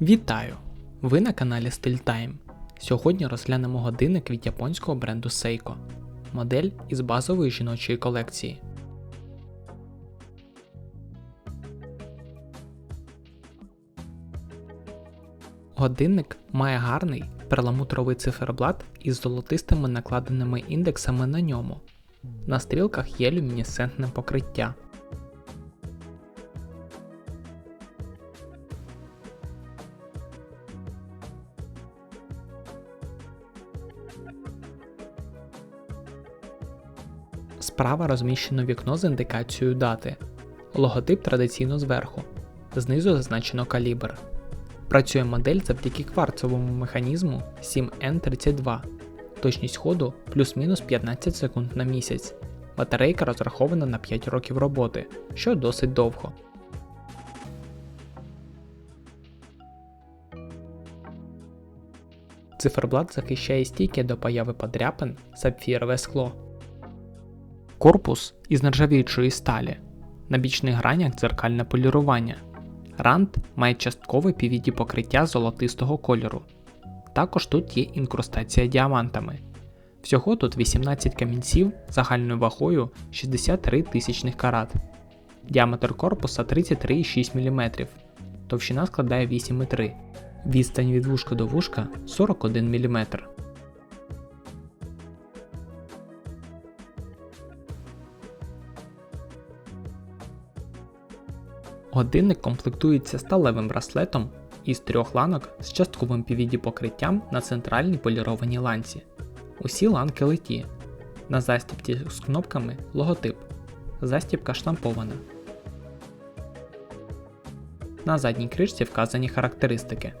Вітаю! Ви на каналі StyleTime. Сьогодні розглянемо годинник від японського бренду Seiko. Модель із базової жіночої колекції. Годинник має гарний перламутровий циферблат із золотистими накладеними індексами на ньому. На стрілках є люмінесцентне покриття. Справа розміщено вікно з індикацією дати. Логотип традиційно зверху. Знизу зазначено калібр. Працює модель завдяки кварцевому механізму 7N32. Точність ходу плюс-мінус 15 секунд на місяць. Батарейка розрахована на 5 років роботи, що досить довго. Циферблат захищає стійки до появи подряпин сапфірове скло. Корпус із нержавіючої сталі. На бічних гранях дзеркальне полірування. Рант має часткове PVD покриття золотистого кольору. Також тут є інкрустація діамантами. Всього тут 18 камінців загальною вагою 63 тисячних карат. Діаметр корпуса 33,6 мм. Товщина складає 8,3 Відстань від вушка до вушка 41 мм. Годинник комплектується сталевим браслетом із трьох ланок з частковим PVD покриттям на центральній полірованій ланці. Усі ланки литі. На застібці з кнопками логотип. Застібка штампована. На задній кришці вказані характеристики.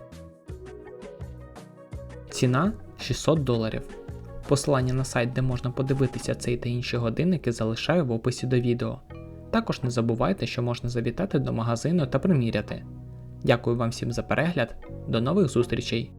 Ціна 600 доларів. Посилання на сайт, де можна подивитися цей та інші годинники, залишаю в описі до відео. Також не забувайте, що можна завітати до магазину та приміряти. Дякую вам всім за перегляд, до нових зустрічей!